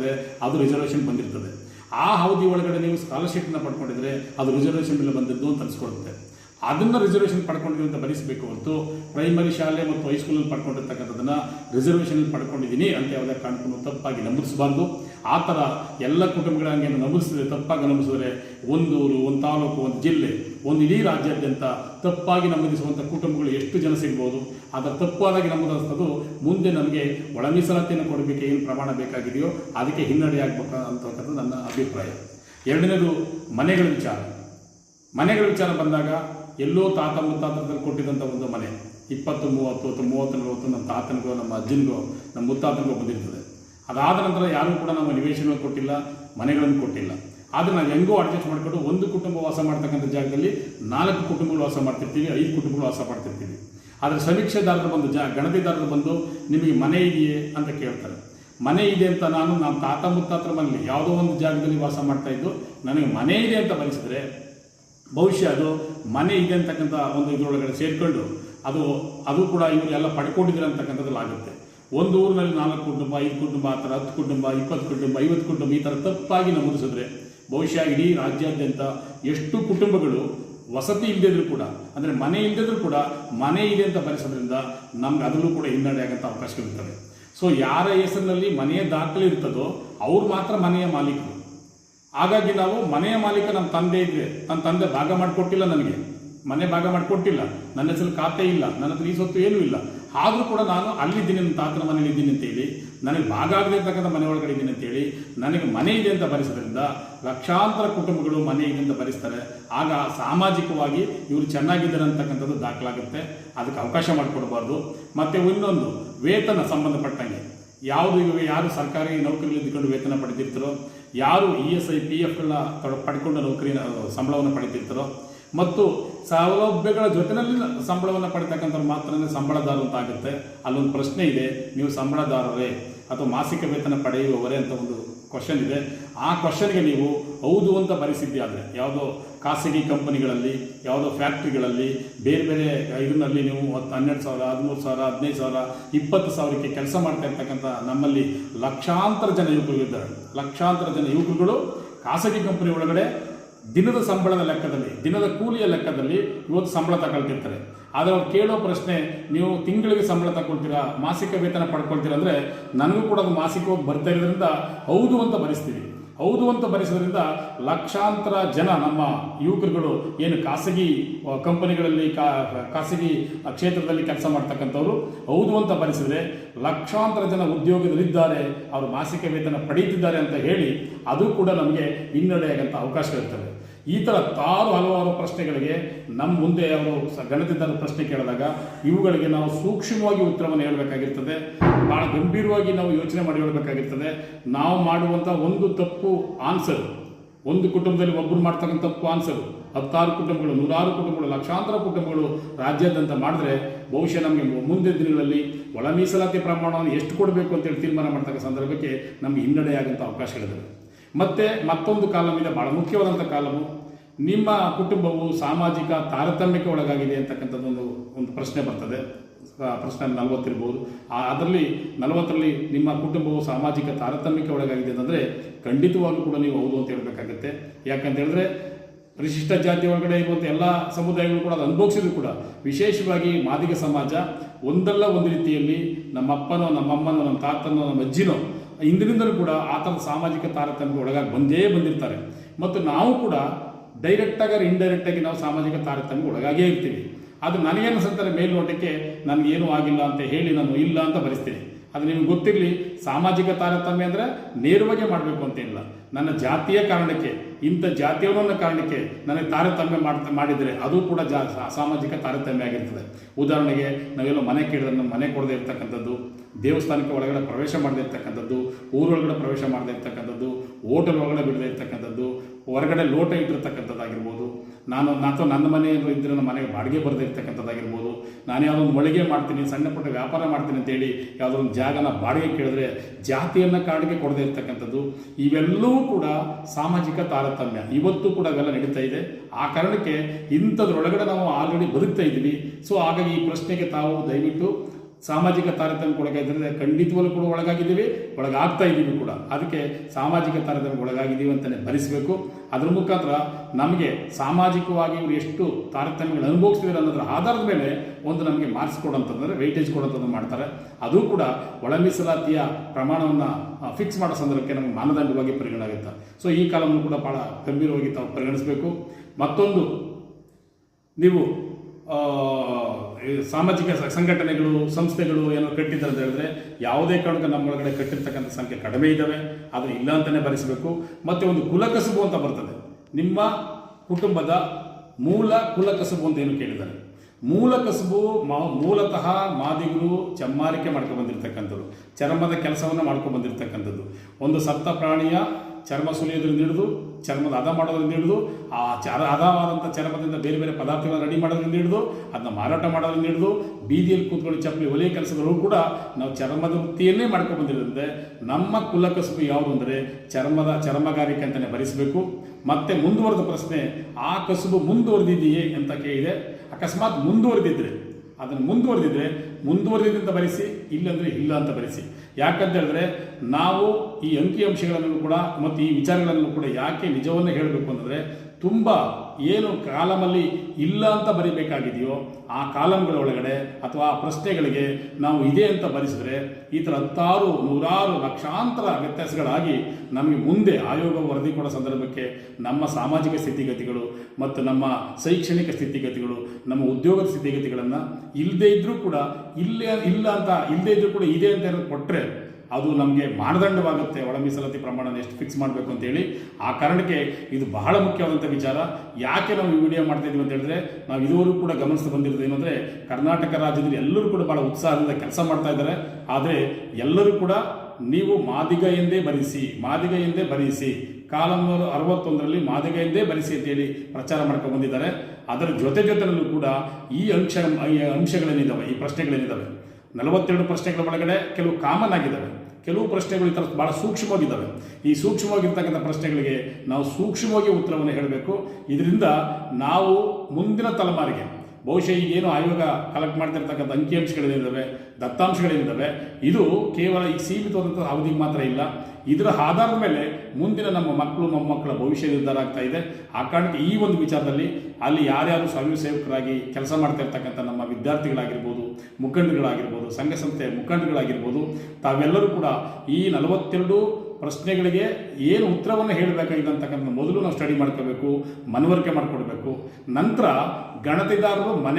ಮಾಡಿದರೆ ಅದು ರಿಸರ್ವೇಷನ್ ಬಂದಿರ್ತದೆ. ಆ ಅವಧಿ ಒಳಗಡೆ ನೀವು ಸ್ಕಾಲರ್ಶಿಪ್ನ ಪಡ್ಕೊಂಡಿದ್ರೆ, ಅದು ರಿಸರ್ವೇಷನ್ ಮೇಲೆ ಬಂದಿದ್ದು ಅಂತ ಅನಿಸ್ಕೊಳ್ಳುತ್ತೆ ಅದನ್ನು ರಿಸರ್ವೇಷನ್ ಪಡ್ಕೊಂಡಿದ್ದೀವಿ ಅಂತ ಭರಿಸಬೇಕು ಹೊರತು ಪ್ರೈಮರಿ ಶಾಲೆ ಮತ್ತು ಹೈಸ್ಕೂಲಲ್ಲಿ ಪಡ್ಕೊಂಡಿರ್ತಕ್ಕಂಥದ್ದನ್ನು ರಿಸರ್ವೇಷನ್ ಪಡ್ಕೊಂಡಿದ್ದೀನಿ ಅಂತ ಯಾವುದೇ ಕಾರಣಕ್ಕೂ ತಪ್ಪಾಗಿ ನಂಬಿಸಬಾರ್ದು. ಆ ಥರ ಎಲ್ಲ ಕುಟುಂಬಗಳಂಗೆ ನಮಿಸಿದ್ರೆ ತಪ್ಪಾಗಿ ನಮಿಸಿದ್ರೆ ಒಂದೂರು ಒಂದು ತಾಲೂಕು, ಒಂದು ಜಿಲ್ಲೆ, ಒಂದು ಇಡೀ ರಾಜ್ಯಾದ್ಯಂತ ತಪ್ಪಾಗಿ ನಮೂದಿಸುವಂಥ ಕುಟುಂಬಗಳು ಎಷ್ಟು ಜನ ಸಿಗ್ಬೋದು, ಅದರ ತಪ್ಪಾದಾಗಿ ನಮೂದಿಸ್ತದ್ದು ಮುಂದೆ ನಮಗೆ ಒಳ ಮೀಸಲಾತಿಯನ್ನು ಕೊಡಬೇಕು ಏನು ಪ್ರಮಾಣ ಬೇಕಾಗಿದೆಯೋ ಅದಕ್ಕೆ ಹಿನ್ನಡೆ ಆಗಬೇಕು ಅಂತಕ್ಕಂಥದ್ದು ನನ್ನ ಅಭಿಪ್ರಾಯ. ಎರಡನೇದು ಮನೆಗಳ ವಿಚಾರ. ಮನೆಗಳ ವಿಚಾರ ಬಂದಾಗ ಎಲ್ಲೋ ತಾತ ಮುತ್ತಾತದಲ್ಲಿ ಕೊಟ್ಟಿದ್ದಂಥ ಒಂದು ಮನೆ, ಇಪ್ಪತ್ತು, ಮೂವತ್ತು ಅಥವಾ ಮೂವತ್ತು, ನಲವತ್ತು, ನಮ್ಮ ತಾತನಿಗೋ, ನಮ್ಮ ಅಜ್ಜನಿಗೋ, ನಮ್ಮ ಮುತ್ತಾತನಿಗೋ ಬಂದಿರ್ತದೆ. ಅದಾದ ನಂತರ ಯಾರೂ ಕೂಡ ನಮ್ಮ ನಿವೇಶನ ಕೊಟ್ಟಿಲ್ಲ, ಮನೆಗಳನ್ನು ಕೊಟ್ಟಿಲ್ಲ. ಆದರೆ ನಾವು ಹೆಂಗೋ ಅಡ್ಜಸ್ಟ್ ಮಾಡಿಕೊಂಡು ಒಂದು ಕುಟುಂಬ ವಾಸ ಮಾಡ್ತಕ್ಕಂಥ ಜಾಗದಲ್ಲಿ ನಾಲ್ಕು ಕುಟುಂಬಗಳು ವಾಸ ಮಾಡ್ತಿರ್ತೀವಿ, ಐದು ಕುಟುಂಬಗಳು ವಾಸ ಮಾಡ್ತಿರ್ತೀವಿ. ಆದರೆ ಸಮೀಕ್ಷೆದಾರರು ಬಂದು, ಜಾ, ಗಣತಿದಾರರು ಬಂದು ನಿಮಗೆ ಮನೆ ಇದೆಯೇ ಅಂತ ಕೇಳ್ತಾರೆ. ಮನೆ ಇದೆ ಅಂತ ನಾನು, ನಮ್ಮ ತಾತ ಮುತ್ತಾತ್ರ ಮನೆಯಲ್ಲಿ ಯಾವುದೋ ಒಂದು ಜಾಗದಲ್ಲಿ ವಾಸ ಮಾಡ್ತಾ ಇದ್ದು, ನನಗೆ ಮನೆ ಇದೆ ಅಂತ ಬಯಸಿದ್ರೆ ಬಹುಶಃ ಅದು ಮನೆ ಇದೆ ಅಂತಕ್ಕಂಥ ಒಂದು ಇದರೊಳಗಡೆ ಸೇರಿಕೊಂಡು ಅದು ಅದು ಕೂಡ ಇವರು ಎಲ್ಲ ಪಡ್ಕೊಂಡಿದ್ದಾರೆ ಅಂತಕ್ಕಂಥದ್ರಲ್ಲಿ ಆಗುತ್ತೆ. ಒಂದು ಊರಿನಲ್ಲಿ ನಾಲ್ಕು ಕುಟುಂಬ, ಐದು ಕುಟುಂಬ, ಆ ಥರ ಹತ್ತು ಕುಟುಂಬ, ಇಪ್ಪತ್ತು ಕುಟುಂಬ, ಐವತ್ತು ಕುಟುಂಬ, ಈ ಥರ ತಪ್ಪಾಗಿ ನಮೂದಿಸಿದ್ರೆ ಬಹುಶಃ ಇಡೀ ರಾಜ್ಯಾದ್ಯಂತ ಎಷ್ಟು ಕುಟುಂಬಗಳು ವಸತಿ ಇಲ್ಲದಿದ್ರು ಕೂಡ, ಅಂದರೆ ಮನೆ ಇಲ್ಲದಿದ್ರು ಕೂಡ ಮನೆ ಇದೆ ಅಂತ ಬರೆಸೋದ್ರಿಂದ ನಮ್ಗೆ ಅದರಲ್ಲೂ ಕೂಡ ಹಿನ್ನಡೆ ಆಗಂತ ಅವಕಾಶಗಳಿರ್ತವೆ ಸೊ ಯಾರ ಹೆಸರಿನಲ್ಲಿ ಮನೆಯ ದಾಖಲೆ ಇರ್ತದೋ ಅವ್ರು ಮಾತ್ರ ಮನೆಯ ಮಾಲೀಕರು. ಹಾಗಾಗಿ ನಾವು ಮನೆಯ ಮಾಲೀಕ ನಮ್ಮ ತಂದೆ ಇದ್ರೆ ನನ್ನ ತಂದೆ ಭಾಗ ಮಾಡಿಕೊಟ್ಟಿಲ್ಲ ನನಗೆ. ಮನೆ ಭಾಗ ಮಾಡಿಕೊಟ್ಟಿಲ್ಲ. ನನ್ನ ಹೆಸರು ಖಾತೆ ಇಲ್ಲ. ನನ್ನ ಹತ್ರ ಈ ಸೊತ್ತು ಏನೂ ಇಲ್ಲ. ಆದರೂ ಕೂಡ ನಾನು ಅಲ್ಲಿದ್ದೀನಿ, ನನ್ನ ತಾತನ ಮನೇಲಿ ಇದ್ದೀನಿ ಅಂತೇಳಿ, ನನಗೆ ಭಾಗ ಆಗದೆ ಇರ್ತಕ್ಕಂಥ ಮನೆ ಒಳಗಡೆ ಇದ್ದೀನಿ ಅಂತೇಳಿ, ನನಗೆ ಮನೆ ಇದೆ ಅಂತ ಭರಿಸೋದ್ರಿಂದ ಲಕ್ಷಾಂತರ ಕುಟುಂಬಗಳು ಮನೆ ಇದೆ ಅಂತ ಭರಿಸ್ತಾರೆ ಆಗ ಸಾಮಾಜಿಕವಾಗಿ ಇವರು ಚೆನ್ನಾಗಿದ್ದಾರೆ ಅಂತಕ್ಕಂಥದ್ದು ದಾಖಲಾಗುತ್ತೆ. ಅದಕ್ಕೆ ಅವಕಾಶ ಮಾಡಿಕೊಡ್ಬಾರ್ದು. ಮತ್ತು ಇನ್ನೊಂದು, ವೇತನ ಸಂಬಂಧಪಟ್ಟಂಗೆ. ಯಾವುದು ಇವಾಗ ಯಾರು ಸರ್ಕಾರಿ ನೌಕರಿಯಲ್ಲಿ ಇದ್ದುಕೊಂಡು ವೇತನ ಪಡೆದಿರ್ತಾರೋ, ಯಾರು ಇ ಎಸ್ ಐ ಪಿ ಎಫ್ಗಳನ್ನ ಪಡ್ಕೊಂಡು ನೌಕರಿ ಸಂಬಳವನ್ನು ಪಡೆದಿರ್ತಾರೋ, ಮತ್ತು ಸೌಲಭ್ಯಗಳ ಜೊತೆಯಲ್ಲಿ ಸಂಬಳವನ್ನು ಪಡಿತಕ್ಕಂಥವ್ರು ಮಾತ್ರ ಸಂಬಳದಾರ ಅಂತ ಆಗುತ್ತೆ. ಅಲ್ಲೊಂದು ಪ್ರಶ್ನೆ ಇದೆ, ನೀವು ಸಂಬಳದಾರರೇ ಅಥವಾ ಮಾಸಿಕ ವೇತನ ಪಡೆಯುವವರೇ ಅಂತ ಒಂದು ಕ್ವಶನ್ ಇದೆ. ಆ ಕ್ವಶನ್ಗೆ ನೀವು ಹೌದು ಅಂತ ಪರಿಸ್ಥಿತಿ ಆದರೆ, ಯಾವುದೋ ಖಾಸಗಿ ಕಂಪನಿಗಳಲ್ಲಿ, ಯಾವುದೋ ಫ್ಯಾಕ್ಟ್ರಿಗಳಲ್ಲಿ, ಬೇರೆ ಬೇರೆ ಇದರಲ್ಲಿ ನೀವು ಹತ್ತು, ಹನ್ನೆರಡು ಸಾವಿರ, ಹದಿಮೂರು ಸಾವಿರ, ಹದಿನೈದು ಸಾವಿರ, ಇಪ್ಪತ್ತು ಸಾವಿರಕ್ಕೆ ಕೆಲಸ ಮಾಡ್ತಾ ಇರ್ತಕ್ಕಂಥ ನಮ್ಮಲ್ಲಿ ಲಕ್ಷಾಂತರ ಜನ ಯುವಕರು ಇದ್ದಾರೆ. ಲಕ್ಷಾಂತರ ಜನ ಯುವಕರುಗಳು ಖಾಸಗಿ ಕಂಪನಿ ಒಳಗಡೆ ದಿನದ ಸಂಬಳದ ಲೆಕ್ಕದಲ್ಲಿ, ದಿನದ ಕೂಲಿಯ ಲೆಕ್ಕದಲ್ಲಿ ಇವತ್ತು ಸಂಬಳ ತಗೊಳ್ತಿರ್ತಾರೆ. ಆದರೆ ಅವ್ರು ಕೇಳೋ ಪ್ರಶ್ನೆ, ನೀವು ತಿಂಗಳಿಗೆ ಸಂಬಳ ತಗೊಳ್ತೀರಾ, ಮಾಸಿಕ ವೇತನ ಪಡ್ಕೊಳ್ತೀರಾ ಅಂದರೆ ನನಗೂ ಕೂಡ ಅದು ಮಾಸಿಕವಾಗಿ ಬರ್ತಾ ಇರೋದ್ರಿಂದ ಹೌದು ಅಂತ ಭರಿಸ್ತೀವಿ ಹೌದು ಅಂತ ಭರಿಸೋದ್ರಿಂದ ಲಕ್ಷಾಂತರ ಜನ ನಮ್ಮ ಯುವಕರುಗಳು ಏನು ಖಾಸಗಿ ಕಂಪನಿಗಳಲ್ಲಿ ಖಾಸಗಿ ಕ್ಷೇತ್ರದಲ್ಲಿ ಕೆಲಸ ಮಾಡ್ತಕ್ಕಂಥವ್ರು, ಹೌದು ಅಂತ ಭರಿಸಿದ್ರೆ ಲಕ್ಷಾಂತರ ಜನ ಉದ್ಯೋಗದಲ್ಲಿದ್ದಾರೆ ಅವರು ಮಾಸಿಕ ವೇತನ ಪಡೆಯುತ್ತಿದ್ದಾರೆ ಅಂತ ಹೇಳಿ ಅದು ಕೂಡ ನಮಗೆ ಹಿನ್ನಡೆಯಾಗಂಥ ಅವಕಾಶಗಳಿರ್ತವೆ. ಈ ಥರ ತಾರು ಹಲವಾರು ಪ್ರಶ್ನೆಗಳಿಗೆ ನಮ್ಮ ಮುಂದೆ ಅವರು ಸ- ಪ್ರಶ್ನೆ ಕೇಳಿದಾಗ ಇವುಗಳಿಗೆ ನಾವು ಸೂಕ್ಷ್ಮವಾಗಿ ಉತ್ತರವನ್ನು ಹೇಳಬೇಕಾಗಿರ್ತದೆ ಭಾಳ ಗಂಭೀರವಾಗಿ ನಾವು ಯೋಚನೆ ಮಾಡಿ ಹೇಳಬೇಕಾಗಿರ್ತದೆ. ನಾವು ಮಾಡುವಂಥ ಒಂದು ತಪ್ಪು ಆನ್ಸರ್ ಒಂದು ಕುಟುಂಬದಲ್ಲಿ ಒಬ್ಬರು ಮಾಡ್ತಕ್ಕಂಥ ತಪ್ಪು ಆನ್ಸರ್ ಹತ್ತಾರು ಕುಟುಂಬಗಳು, ನೂರಾರು ಕುಟುಂಬಗಳು, ಲಕ್ಷಾಂತರ ಕುಟುಂಬಗಳು ರಾಜ್ಯಾದ್ಯಂತ ಮಾಡಿದ್ರೆ ಬಹುಶಃ ನಮಗೆ ಮುಂದಿನ ದಿನಗಳಲ್ಲಿ ಒಳ ಮೀಸಲಾತಿ ಪ್ರಮಾಣವನ್ನು ಎಷ್ಟು ಕೊಡಬೇಕು ಅಂತೇಳಿ ತೀರ್ಮಾನ ಮಾಡ್ತಕ್ಕಂಥ ಸಂದರ್ಭಕ್ಕೆ ನಮಗೆ ಹಿನ್ನಡೆಯಾಗಂಥ ಅವಕಾಶಗಳಿದ್ದಾವೆ ಮತ್ತು ಮತ್ತೊಂದು ಕಾಲಮ್ ಇದೆ ಭಾಳ ಮುಖ್ಯವಾದಂಥ ಕಾಲಮು. ನಿಮ್ಮ ಕುಟುಂಬವು ಸಾಮಾಜಿಕ ತಾರತಮ್ಯಕ್ಕೆ ಒಳಗಾಗಿದೆ ಅಂತಕ್ಕಂಥದ್ದೊಂದು ಒಂದು ಪ್ರಶ್ನೆ ಬರ್ತದೆ. ಪ್ರಶ್ನೆ ನಲವತ್ತಿರ್ಬೋದು. ಅದರಲ್ಲಿ ನಲವತ್ತರಲ್ಲಿ ನಿಮ್ಮ ಕುಟುಂಬವು ಸಾಮಾಜಿಕ ತಾರತಮ್ಯಕ್ಕೆ ಒಳಗಾಗಿದೆ ಅಂತಂದರೆ ಖಂಡಿತವಾಗ್ಲೂ ಕೂಡ ನೀವು ಹೌದು ಅಂತ ಹೇಳಬೇಕಾಗತ್ತೆ. ಯಾಕಂತ ಹೇಳಿದ್ರೆ ಪರಿಶಿಷ್ಟ ಜಾತಿ ಒಳಗಡೆ ಇರುವಂಥ ಎಲ್ಲ ಸಮುದಾಯಗಳು ಕೂಡ ಅದು ಅನುಭವಿಸಿದ್ರು ಕೂಡ ವಿಶೇಷವಾಗಿ ಮಾದಿಗ ಸಮಾಜ ಒಂದಲ್ಲ ಒಂದು ರೀತಿಯಲ್ಲಿ ನಮ್ಮಪ್ಪನೋ, ನಮ್ಮಮ್ಮನೋ, ನಮ್ಮ ತಾತನೋ, ನಮ್ಮ ಅಜ್ಜಿನೋ ಇಂದಿನಿಂದಲೂ ಕೂಡ ಆ ಥರದ ಸಾಮಾಜಿಕ ತಾರತಮ್ಯಕ್ಕೆ ಒಳಗಾಗಿ ಬಂದೇ ಬಂದಿರ್ತಾರೆ. ಮತ್ತು ನಾವು ಕೂಡ ಡೈರೆಕ್ಟಾಗಿ ಇಂಡೈರೆಕ್ಟಾಗಿ ನಾವು ಸಾಮಾಜಿಕ ತಾರತಮ್ಯಕ್ಕೆ ಒಳಗಾಗೇ ಇರ್ತೀವಿ. ಅದು ನನಗೇನು ಮೇಲ್ನೋಟಕ್ಕೆ ನನಗೇನೂ ಆಗಿಲ್ಲ ಅಂತ ಹೇಳಿ ನಾನು ಇಲ್ಲ ಅಂತ ಭರಿಸ್ತೀನಿ ಅದು ನಿಮ್ಗೆ ಗೊತ್ತಿರಲಿ, ಸಾಮಾಜಿಕ ತಾರತಮ್ಯ ಅಂದರೆ ನೇರವಾಗಿ ಮಾಡಬೇಕು ಅಂತೇನಿಲ್ಲ. ನನ್ನ ಜಾತಿಯ ಕಾರಣಕ್ಕೆ, ಇಂಥ ಜಾತಿಯವರನ್ನ ಕಾರಣಕ್ಕೆ ನನಗೆ ತಾರತಮ್ಯ ಮಾಡ್ತಾ, ಮಾಡಿದರೆ ಅದು ಕೂಡ ಜಾ ಸಾಮಾಜಿಕ ತಾರತಮ್ಯ ಆಗಿರ್ತದೆ. ಉದಾಹರಣೆಗೆ, ನಾವೆಲ್ಲೋ ಮನೆ ಕೇಳಿದ್ರೆ ನಮ್ಮ ಮನೆ ಕೊಡದೇ ಇರ್ತಕ್ಕಂಥದ್ದು, ದೇವಸ್ಥಾನಕ್ಕೆ ಒಳಗಡೆ ಪ್ರವೇಶ ಮಾಡದೇ ಇರ್ತಕ್ಕಂಥದ್ದು, ಊರೊಳಗಡೆ ಪ್ರವೇಶ ಮಾಡದೇ ಇರ್ತಕ್ಕಂಥದ್ದು, ಹೋಟೆಲ್ ಒಳಗಡೆ ಬಿಡದೇ ಇರ್ತಕ್ಕಂಥದ್ದು, ಹೊರಗಡೆ ಲೋಟ ಇಟ್ಟಿರ್ತಕ್ಕಂಥದ್ದಾಗಿರ್ಬೋದು, ನಾನು ಅಥವಾ ನನ್ನ ಮನೆ ಇದ್ದರೆ ನಮ್ಮ ಮನೆಗೆ ಬಾಡಿಗೆ ಬರದೇ ಇರ್ತಕ್ಕಂಥದ್ದಾಗಿರ್ಬೋದು ನಾನು ಯಾವುದೋ ಒಂದು ಮಳಿಗೆ ಮಾಡ್ತೀನಿ, ಸಣ್ಣ ಪುಟ್ಟ ವ್ಯಾಪಾರ ಮಾಡ್ತೀನಿ ಅಂತೇಳಿ ಯಾವುದೋ ಒಂದು ಜಾಗನ ಬಾಡಿಗೆ ಕೇಳಿದ್ರೆ ಜಾತಿಯನ್ನು ಕಾಡಿಗೆ ಕೊಡದೇ ಇರ್ತಕ್ಕಂಥದ್ದು, ಇವೆಲ್ಲವೂ ಕೂಡ ಸಾಮಾಜಿಕ ತಾರತಮ್ಯ. ಇವತ್ತು ಕೂಡ ಅವೆಲ್ಲ ನಡೀತಾ ಇದೆ. ಆ ಕಾರಣಕ್ಕೆ ಇಂಥದ್ರೊಳಗಡೆ ನಾವು ಆಲ್ರೆಡಿ ಬದುಕ್ತಾ ಇದ್ದೀವಿ. ಸೊ ಹಾಗಾಗಿ ಈ ಪ್ರಶ್ನೆಗೆ ತಾವು ದಯವಿಟ್ಟು ಸಾಮಾಜಿಕ ತಾರತಮ್ಯಕ್ಕೆ ಒಳಗಾಗಿದ್ರೆ ಖಂಡಿತವಾಗ್ಲೂ ಕೂಡ ಒಳಗಾಗಿದ್ದೀವಿ, ಒಳಗಾಗ್ತಾ ಇದ್ದೀವಿ ಕೂಡ. ಅದಕ್ಕೆ ಸಾಮಾಜಿಕ ತಾರತಮ್ಯಕ್ಕೆ ಒಳಗಾಗಿದ್ದೀವಿ ಅಂತಲೇ ಭರಿಸಬೇಕು ಅದರ ಮುಖಾಂತರ ನಮಗೆ ಸಾಮಾಜಿಕವಾಗಿ ಇವರು ಎಷ್ಟು ತಾರತಮ್ಯಗಳು ಅನುಭವಿಸ್ತಿದ್ದಾರೆ ಅನ್ನೋದ್ರ ಆಧಾರದ ಮೇಲೆ ಒಂದು ನಮಗೆ ಮಾರ್ಕ್ಸ್ ಕೊಡೋಂಥದ್ದು ವೆಯ್ಟೇಜ್ ಕೊಡೋಂಥದ್ದು ಮಾಡ್ತಾರೆ. ಅದು ಕೂಡ ಒಳ ಮೀಸಲಾತಿಯ ಪ್ರಮಾಣವನ್ನು ಫಿಕ್ಸ್ ಮಾಡೋ ಸಂದರ್ಭಕ್ಕೆ ನಮಗೆ ಮಾನದಂಡವಾಗಿ ಪರಿಗಣ ಆಗುತ್ತೆ. ಸೊ ಈ ಕಾಲವನ್ನು ಕೂಡ ಭಾಳ ಗಂಭೀರವಾಗಿ ತಾವು ಪರಿಗಣಿಸಬೇಕು. ಮತ್ತೊಂದು, ನೀವು ಸಾಮಾಜಿಕ ಸಂಘಟನೆಗಳು, ಸಂಸ್ಥೆಗಳು ಏನೋ ಕಟ್ಟಿದ್ದಾರೆ ಅಂತ ಹೇಳಿದ್ರೆ ಯಾವುದೇ ಕಾರಣಕ್ಕೆ ನಮ್ಮೊಳಗಡೆ ಕಟ್ಟಿರ್ತಕ್ಕಂಥ ಸಂಖ್ಯೆ ಕಡಿಮೆ ಇದ್ದಾವೆ ಅದು ಇಲ್ಲ ಅಂತಲೇ ಭರಿಸಬೇಕು. ಮತ್ತು ಒಂದು ಕುಲಕಸುಬು ಅಂತ ಬರ್ತದೆ. ನಿಮ್ಮ ಕುಟುಂಬದ ಮೂಲ ಕುಲಕಸುಬು ಅಂತ ಏನು ಕೇಳಿದ್ದಾರೆ? ಮೂಲ ಕಸುಬು ಮಾ- ಮೂಲತಃ ಮಾದಿಗರು ಚಮ್ಮಾರಿಕೆ ಮಾಡ್ಕೊಂಡು ಬಂದಿರತಕ್ಕಂಥದ್ದು ಚರ್ಮದ ಕೆಲಸವನ್ನು ಮಾಡ್ಕೊಂಡು ಬಂದಿರತಕ್ಕಂಥದ್ದು. ಒಂದು ಸತ್ತ ಪ್ರಾಣಿಯ ಚರ್ಮ ಸುಲಿಯೋದ್ರಿಂದ ಹಿಡಿದು, ಚರ್ಮದ ಹದ ಮಾಡೋದ್ರಿಂದ ಹಿಡಿದು, ಆ ಚರ ಹದವಾದಂಥ ಚರ್ಮದಿಂದ ಬೇರೆ ಬೇರೆ ಪದಾರ್ಥಗಳನ್ನ ರೆಡಿ ಮಾಡೋದ್ರಿಂದ ಹಿಡಿದು, ಅದನ್ನ ಮಾರಾಟ ಮಾಡೋದ್ರಿಂದ ಹಿಡಿದು, ಬೀದಿಯಲ್ಲಿ ಕೂತ್ಕೊಂಡು ಚಪ್ಪಲಿ ಒಲೆ ಕೆಲಸಗಳು ಕೂಡ ನಾವು ಚರ್ಮದ ವೃತ್ತಿಯನ್ನೇ ಮಾಡ್ಕೊಂಡು ಬಂದಿರೋದ್ರಿಂದ ನಮ್ಮ ಕುಲಕಸುಬು ಯಾವುದು ಅಂದರೆ ಚರ್ಮದ ಚರ್ಮಗಾರಿಕೆ ಅಂತಲೇ ಭರಿಸಬೇಕು ಮತ್ತೆ ಮುಂದುವರೆದ ಪ್ರಶ್ನೆ, ಆ ಕಸುಬು ಮುಂದುವರೆದಿದೆಯೇ ಅಂತ ಕೇಳಿದೆ. ಅಕಸ್ಮಾತ್ ಮುಂದುವರೆದಿದ್ರೆ ಅದನ್ನು ಮುಂದುವರೆದಿದ್ರೆ ಮುಂದುವರೆದಿದ್ದಂತ ಬರೆಸಿ, ಇಲ್ಲಂದ್ರೆ ಇಲ್ಲ ಅಂತ ಬರೆಸಿ. ಯಾಕಂತ ಹೇಳಿದ್ರೆ ನಾವು ಈ ಅಂಕಿಅಂಶಗಳನ್ನು ಕೂಡ ಮತ್ತು ಈ ವಿಚಾರಗಳನ್ನು ಕೂಡ ಯಾಕೆ ನಿಜವನ್ನೇ ಹೇಳಬೇಕು ಅಂದರೆ ತುಂಬ ಏನು ಕಾಲಮಲ್ಲಿ ಇಲ್ಲ ಅಂತ ಬರಿಬೇಕಾಗಿದೆಯೋ ಆ ಕಾಲಮ್ಗಳ ಒಳಗಡೆ ಅಥವಾ ಆ ಪ್ರಶ್ನೆಗಳಿಗೆ ನಾವು ಇದೆ ಅಂತ ಬರೆಸಿದ್ರೆ ಈ ಥರ ಹತ್ತಾರು, ನೂರಾರು ಲಕ್ಷಾಂತರ ವ್ಯತ್ಯಾಸಗಳಾಗಿ ನಮಗೆ ಮುಂದೆ ಆಯೋಗ ವರದಿ ಕೊಡೋ ಸಂದರ್ಭಕ್ಕೆ ನಮ್ಮ ಸಾಮಾಜಿಕ ಸ್ಥಿತಿಗತಿಗಳು ಮತ್ತು ನಮ್ಮ ಶೈಕ್ಷಣಿಕ ಸ್ಥಿತಿಗತಿಗಳು, ನಮ್ಮ ಉದ್ಯೋಗದ ಸ್ಥಿತಿಗತಿಗಳನ್ನು ಇಲ್ಲದೇ ಇದ್ದರೂ ಕೂಡ ಇಲ್ಲೇ, ಇಲ್ಲ ಅಂತ ಇಲ್ಲದೇ ಇದ್ದರೂ ಕೂಡ ಇದೆ ಅಂತ ಕೊಟ್ಟರೆ ಅದು ನಮಗೆ ಮಾನದಂಡವಾಗುತ್ತೆ. ಒಳ ಮೀಸಲಾತಿ ಪ್ರಮಾಣನ ಎಷ್ಟು ಫಿಕ್ಸ್ ಮಾಡಬೇಕು ಅಂತೇಳಿ ಆ ಕಾರಣಕ್ಕೆ ಇದು ಬಹಳ ಮುಖ್ಯವಾದಂಥ ವಿಚಾರ. ಯಾಕೆ ನಾವು ಈ ವಿಡಿಯೋ ಮಾಡ್ತಾ ಇದ್ದೀವಿ ಅಂತ ಹೇಳಿದ್ರೆ, ನಾವು ಇದುವರೆಗೂ ಕೂಡ ಗಮನಿಸ್ತಾ ಬಂದಿರೋದು ಏನು ಅಂದರೆ, ಕರ್ನಾಟಕ ರಾಜ್ಯದಲ್ಲಿ ಎಲ್ಲರೂ ಕೂಡ ಬಹಳ ಉತ್ಸಾಹದಿಂದ ಕೆಲಸ ಮಾಡ್ತಾ ಇದ್ದಾರೆ. ಆದರೆ ಎಲ್ಲರೂ ಕೂಡ ನೀವು ಮಾದಿಗ ಎಂದೇ ಬರೆಸಿ, ಮಾದಿಗ ಎಂದೇ ಭರಿಸಿ ಕಾಲಂನೂರ ಅರವತ್ತೊಂದರಲ್ಲಿ ಮಾದಿಗ ಎಂದೇ ಬರೆಸಿ ಅಂತೇಳಿ ಪ್ರಚಾರ ಮಾಡ್ಕೊಂಡು ಬಂದಿದ್ದಾರೆ. ಅದರ ಜೊತೆ ಜೊತೆಯಲ್ಲೂ ಕೂಡ ಈ ಅಂಶ, ಈ ಅಂಶಗಳೇನಿದ್ದಾವೆ ಈ ಪ್ರಶ್ನೆಗಳೇನಿದ್ದಾವೆ ನಲವತ್ತೆರಡು ಪ್ರಶ್ನೆಗಳ ಒಳಗಡೆ ಕೆಲವು ಕಾಮನ್ ಆಗಿದ್ದಾವೆ. ಕೆಲವು ಪ್ರಶ್ನೆಗಳು ಈ ಥರ ಭಾಳ ಸೂಕ್ಷ್ಮವಾಗಿದ್ದಾವೆ. ಈ ಸೂಕ್ಷ್ಮವಾಗಿರ್ತಕ್ಕಂಥ ಪ್ರಶ್ನೆಗಳಿಗೆ ನಾವು ಸೂಕ್ಷ್ಮವಾಗಿ ಉತ್ತರವನ್ನು ಹೇಳಬೇಕು. ಇದರಿಂದ ನಾವು ಮುಂದಿನ ತಲೆಮಾರಿಗೆ, ಬಹುಶಃ ಈಗೇನು ಆಯೋಗ ಕಲೆಕ್ಟ್ ಮಾಡ್ತಿರ್ತಕ್ಕಂಥ ಅಂಕಿಅಂಶಗಳೇನಿದ್ದಾವೆ ದತ್ತಾಂಶಗಳೇನಿದ್ದಾವೆ, ಇದು ಕೇವಲ ಈಗ ಸೀಮಿತವಾದಂಥ ಅವಧಿಗೆ ಮಾತ್ರ ಇಲ್ಲ. ಇದರ ಆಧಾರದ ಮೇಲೆ ಮುಂದಿನ ನಮ್ಮ ಮಕ್ಕಳು, ಮೊಮ್ಮಕ್ಕಳ ಭವಿಷ್ಯ ನಿರ್ಧಾರ ಆಗ್ತಾ ಇದೆ. ಆ ಕಾರಣಕ್ಕೆ ಈ ಒಂದು ವಿಚಾರದಲ್ಲಿ ಅಲ್ಲಿ ಯಾರ್ಯಾರು ಸ್ವಯಂ ಸೇವಕರಾಗಿ ಕೆಲಸ ಮಾಡ್ತಾ ಇರ್ತಕ್ಕಂಥ ನಮ್ಮ ವಿದ್ಯಾರ್ಥಿಗಳಾಗಿರ್ಬೋದು ಮುಖಂಡರುಗಳಾಗಿರ್ಬೋದು, ಸಂಘ ಸಂಸ್ಥೆಯ ಮುಖಂಡರುಗಳಾಗಿರ್ಬೋದು, ತಾವೆಲ್ಲರೂ ಕೂಡ ಈ ನಲವತ್ತೆರಡು ಪ್ರಶ್ನೆಗಳಿಗೆ ಏನು ಉತ್ತರವನ್ನು ಹೇಳಬೇಕಾಗಿದೆ ಅಂತಕ್ಕಂಥ ಮೊದಲು ನಾವು ಸ್ಟಡಿ ಮಾಡ್ಕೋಬೇಕು, ಮನವರಿಕೆ ಮಾಡಿಕೊಡ್ಬೇಕು. ನಂತರ ಗಣತಿದಾರರು ಮನೆ